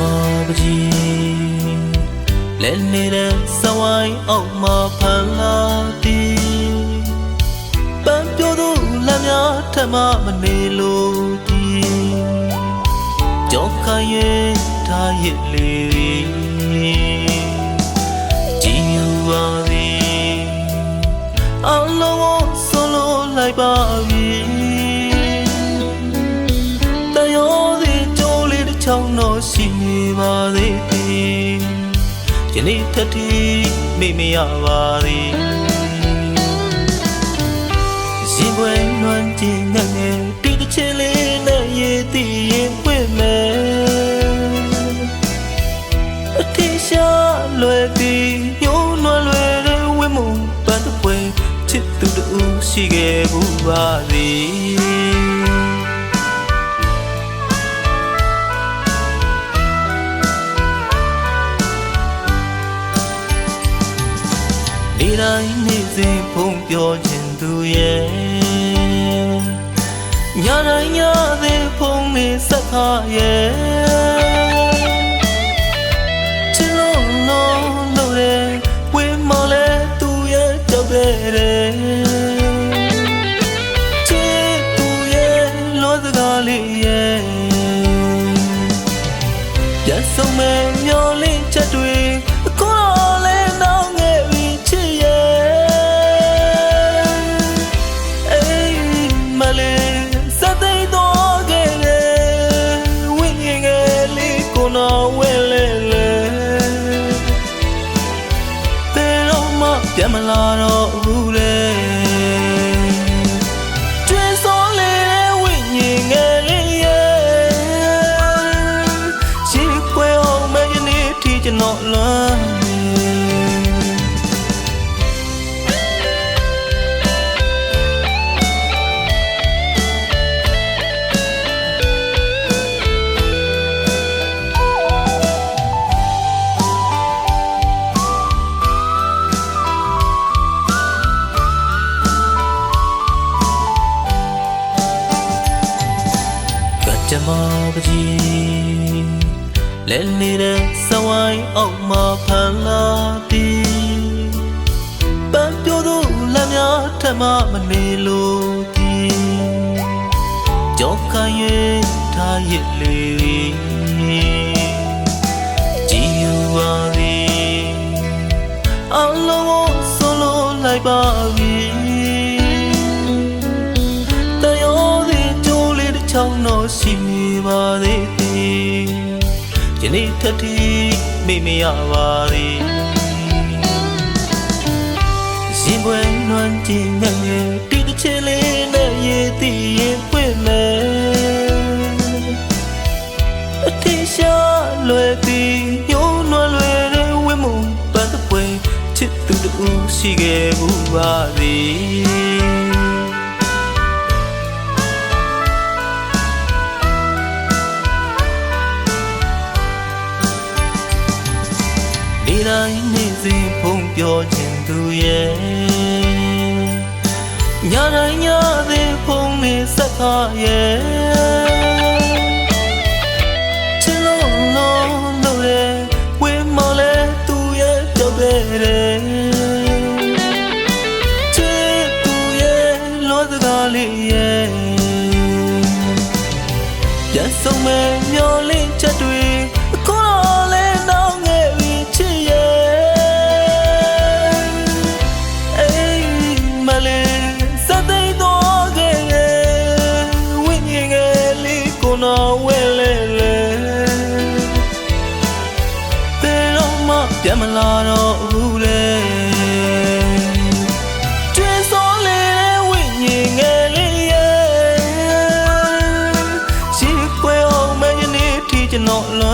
ပကြီးလဲနေတဲ့စဝိုင်းအောင်မှာဖန်လာတီပန်းပြိုးသူလက်များထမမနေလို့တီကြောက်ခရဲထားရစ်လေးကြည်ယူပါသည်အလုံးကိုဆိုလိုလိုက်ပါပြီ ရှိနေပါသေးသည်ယနေ့ထက်ထိမိမရပါသည်ရှင်ပွဲနွမ်းကြည့်ငတ်ငယ်တီတစ်ချင်လေးနဲ့ရည်တည်ရင်ပွင့်မယ်အထင်ရှားလွယ်သည်ညှိုးနွမ်းလွယ်တဲ့ဝိမှုပန်းတစ်ပွဲချစ်သူတူရှိခဲ့ဘူးပါသည် နေတိုင်းနေစဉ်ဖုံးပြောခြင်းသူရဲ့ညတိုင်းညသည်ဖုံးနေစက်ခါရဲ့ ကကြမပကြီးလဲနေတဲ့စဝိုင်းအောင်မှာဖန်လာတီပန်းပြိုးသူလက်များထမမနေလို့တီကြောက်ခရဲထားရစ်လေးကြည်ယူပါသည်အလုံးကိုဆိုလိုလိုက်ပါ င်းတော့ရှိနေပါသေးသည်ယနေ့ထက်ထိမိမရပါသည်ရှင်ပွဲနွမ်းကြည့်ငယ်ငယ်တီတစ်ချင်လေးနဲ့ရည်တည်ရင်ပွင့်မယ်အထင်ရှားလွယ်သည်ညှိုးနွမ်းလွယ်တဲ့ဝိမှုပန်းတစ်ပွဲချစ်သူတူရှိခဲ့ဘူးပါသည် ခြင်းသူရဲ့ညတိုင်းညသည်ဖုံးနေစက်ခါရဲ့ချစ်လို့လို့လို့တဲ့ဝေးမလဲသူရဲ့ကြောက်တဲ့တဲ့ချစ်သူရဲ့လောစကားလေးရဲ့ပြန်ဆုံးမဲ့မျောလင်းချက်တွေ တော့ဘူးလေတွင်စောလေဝိညာဉ်ငယ်လေးရဲ့ရှိပွဲအောင်မင်းနေ့ထိကျွန်တော်လွန်